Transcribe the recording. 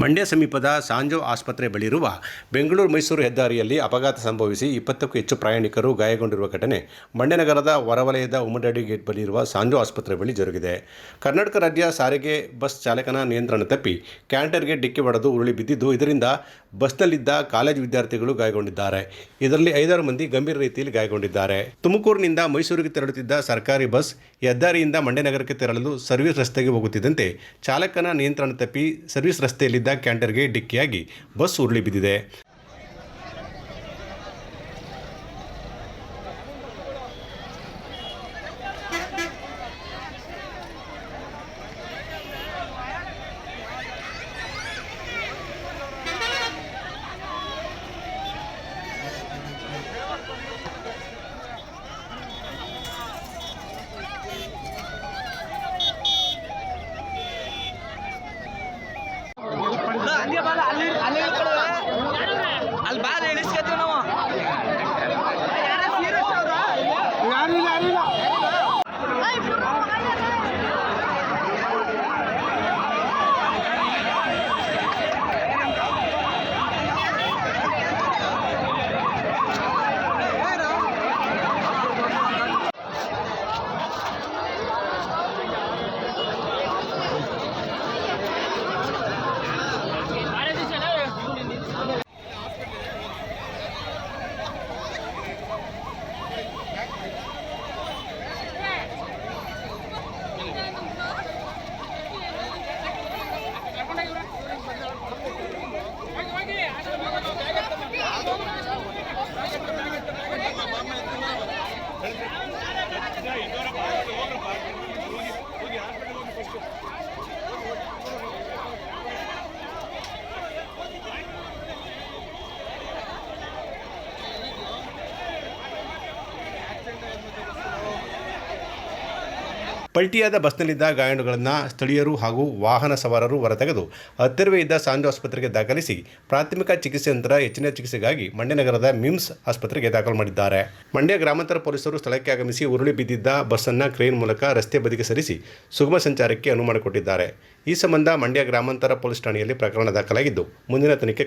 ಮಂಡ್ಯ ಸಮೀಪದ ಸಾಂಜೋ ಆಸ್ಪತ್ರೆ ಬಳಿರುವ ಬೆಂಗಳೂರು ಮೈಸೂರು ಹೆದ್ದಾರಿಯಲ್ಲಿ ಅಪಘಾತ ಸಂಭವಿಸಿ ಇಪ್ಪತ್ತಕ್ಕೂ ಹೆಚ್ಚು ಪ್ರಯಾಣಿಕರು ಗಾಯಗೊಂಡಿರುವ ಘಟನೆ ಮಂಡ್ಯ ನಗರದ ಹೊರವಲಯದ ಉಮ್ಮಡಡಿ ಗೇಟ್ ಬಳಿರುವ ಸಾಂಜೋ ಆಸ್ಪತ್ರೆ ಬಳಿ ಜರುಗಿದೆ. ಕರ್ನಾಟಕ ರಾಜ್ಯ ಸಾರಿಗೆ ಬಸ್ ಚಾಲಕನ ನಿಯಂತ್ರಣ ತಪ್ಪಿ ಕ್ಯಾಂಟರ್ಗೆ ಡಿಕ್ಕಿ ಹೊಡೆದು ಉರುಳಿ ಬಿದ್ದಿದ್ದು, ಇದರಿಂದ ಬಸ್ನಲ್ಲಿದ್ದ ಕಾಲೇಜು ವಿದ್ಯಾರ್ಥಿಗಳು ಗಾಯಗೊಂಡಿದ್ದಾರೆ. ಇದರಲ್ಲಿ ಐದಾರು ಮಂದಿ ಗಂಭೀರ ರೀತಿಯಲ್ಲಿ ಗಾಯಗೊಂಡಿದ್ದಾರೆ. ತುಮಕೂರಿನಿಂದ ಮೈಸೂರಿಗೆ ತೆರಳುತ್ತಿದ್ದ ಸರ್ಕಾರಿ ಬಸ್ ಹೆದ್ದಾರಿಯಿಂದ ಮಂಡ್ಯನಗರಕ್ಕೆ ತೆರಳಲು ಸರ್ವಿಸ್ ರಸ್ತೆಗೆ ಹೋಗುತ್ತಿದ್ದಂತೆ ಚಾಲಕನ ನಿಯಂತ್ರಣ ತಪ್ಪಿ ಸರ್ವಿಸ್ ರಸ್ತೆಯಲ್ಲಿದ್ದ ಕ್ಯಾಂಟರ್ಗೆ ಡಿಕ್ಕಿಯಾಗಿ ಬಸ್ ಉರುಳಿ ಬಿದ್ದಿದೆ. ಹಂಗೆ ಬಾಲ ಅಲ್ಲಿ ಅಲ್ಲಿ. ಅಲ್ಲಿ ಬಾರ ಇಳಿಸ್ಕೊತೀವಿ ನಾವು ಪಲ್ಟಿಯಾದ ಬಸ್ನಲ್ಲಿದ್ದ ಗಾಯಾಳುಗಳನ್ನು ಸ್ಥಳೀಯರು ಹಾಗೂ ವಾಹನ ಸವಾರರು ಹೊರತೆಗೆದು ಹತ್ತಿರವೇ ಇದ್ದ ಸಾಂಜು ಆಸ್ಪತ್ರೆಗೆ ದಾಖಲಿಸಿ ಪ್ರಾಥಮಿಕ ಚಿಕಿತ್ಸೆ ನಂತರ ಹೆಚ್ಚಿನ ಚಿಕಿತ್ಸೆಗಾಗಿ ಮಂಡ್ಯ ನಗರದ ಮಿಮ್ಸ್ ಆಸ್ಪತ್ರೆಗೆ ದಾಖಲು ಮಾಡಿದ್ದಾರೆ. ಮಂಡ್ಯ ಗ್ರಾಮಾಂತರ ಪೊಲೀಸರು ಸ್ಥಳಕ್ಕೆ ಆಗಮಿಸಿ ಉರುಳಿ ಬಿದ್ದಿದ್ದ ಬಸ್ಸನ್ನು ಕ್ರೇನ್ ಮೂಲಕ ರಸ್ತೆ ಬದಿಗೆ ಸರಿಸಿ ಸುಗಮ ಸಂಚಾರಕ್ಕೆ ಅನುವು ಮಾಡಿಕೊಟ್ಟಿದ್ದಾರೆ. ಈ ಸಂಬಂಧ ಮಂಡ್ಯ ಗ್ರಾಮಾಂತರ ಪೊಲೀಸ್ ಠಾಣೆಯಲ್ಲಿ ಪ್ರಕರಣ ದಾಖಲಾಗಿದ್ದು, ಮುಂದಿನ ತನಿಖೆ